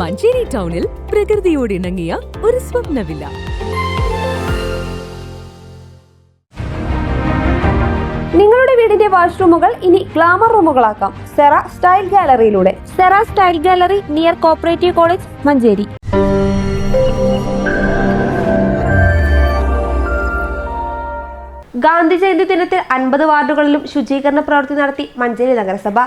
മഞ്ചേരി ടൗണിൽ പ്രകൃതിയോട് ഇണങ്ങിയ ഒരു സ്വപ്നവില്ല. നിങ്ങളുടെ വീടിന്റെ വാഷ്റൂമുകൾ ഇനി ഗ്ലാമർ റൂമുകളാക്കാം. Cera style ഗാലറിയിലൂടെ. Sera style gallery near cooperative college Manjeri. Gandhi Jayanti ദിനത്തിൽ അൻപത് വാർഡുകളിലും ശുചീകരണ പ്രവൃത്തി നടത്തി മഞ്ചേരി നഗരസഭ.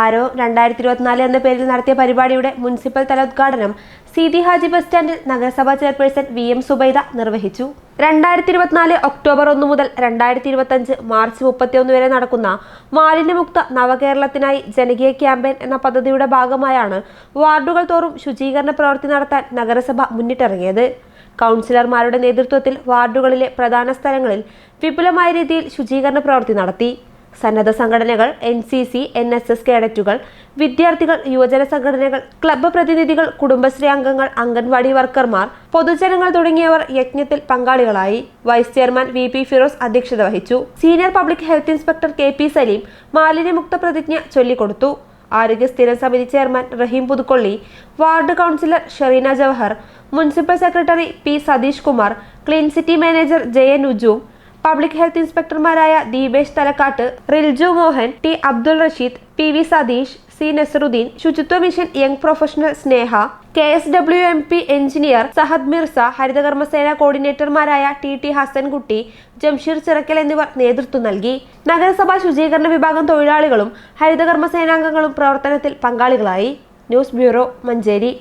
ആരോ രണ്ടായിരത്തി ഇരുപത്തിനാല് എന്ന പേരിൽ നടത്തിയ പരിപാടിയുടെ മുനിസിപ്പൽ തല ഉദ്ഘാടനം സീതി ഹാജി ബസ് സ്റ്റാൻഡിൽ നഗരസഭാ ചെയർപേഴ്സൺ വി. എം. സുബൈദ നിർവഹിച്ചു. രണ്ടായിരത്തി ഇരുപത്തിനാല് ഒക്ടോബർ ഒന്ന് മുതൽ രണ്ടായിരത്തി ഇരുപത്തഞ്ച് മാർച്ച് മുപ്പത്തിയൊന്ന് വരെ നടക്കുന്ന മാലിന്യമുക്ത നവകേരളത്തിനായി ജനകീയ ക്യാമ്പയിൻ എന്ന പദ്ധതിയുടെ ഭാഗമായാണ് വാർഡുകൾ തോറും ശുചീകരണ പ്രവൃത്തി നടത്താൻ നഗരസഭ മുന്നിട്ടിറങ്ങിയത്. കൗൺസിലർമാരുടെ നേതൃത്വത്തിൽ വാർഡുകളിലെ പ്രധാന സ്ഥലങ്ങളിൽ വിപുലമായ രീതിയിൽ ശുചീകരണ പ്രവൃത്തി നടത്തി. സന്നദ്ധ സംഘടനകൾ N C C N S S കേഡറ്റുകൾ വിദ്യാർത്ഥികൾ യുവജന സംഘടനകൾ ക്ലബ്ബ് പ്രതിനിധികൾ കുടുംബശ്രീ അംഗങ്ങൾ അംഗൻവാടി വർക്കർമാർ പൊതുജനങ്ങൾ തുടങ്ങിയവർ യജ്ഞത്തിൽ പങ്കാളികളായി. Vice chairman V P Firoz അധ്യക്ഷത വഹിച്ചു. Senior public health inspector K P Saleem മാലിന്യമുക്ത പ്രതിജ്ഞ ചൊല്ലിക്കൊടുത്തു. ആരോഗ്യ സ്ഥിര സമിതി chairman Rahim Puthukkolli ward councillor Sherina Jawahar municipal secretary P Satheesh Kumar clean city manager Jayan Uju public health ഇൻസ്പെക്ടർമാരായ Deepesh Thalakkattu Riljo Mohan T Abdul Rasheed P V Satheesh C Nasarudheen Suchitwa mission young professional Sneha K S W M P engineer Sahad Mirza ഹരിതകർമ്മസേന കോർഡിനേറ്റർമാരായ T T Hasankutty Jamsheer Chirakkal എന്നിവർ നേതൃത്വം നൽകി. നഗരസഭാ ശുചീകരണ വിഭാഗം തൊഴിലാളികളും ഹരിതകർമ്മസേനാംഗങ്ങളും പ്രവർത്തനത്തിൽ പങ്കാളികളായി. News bureau Manjeri.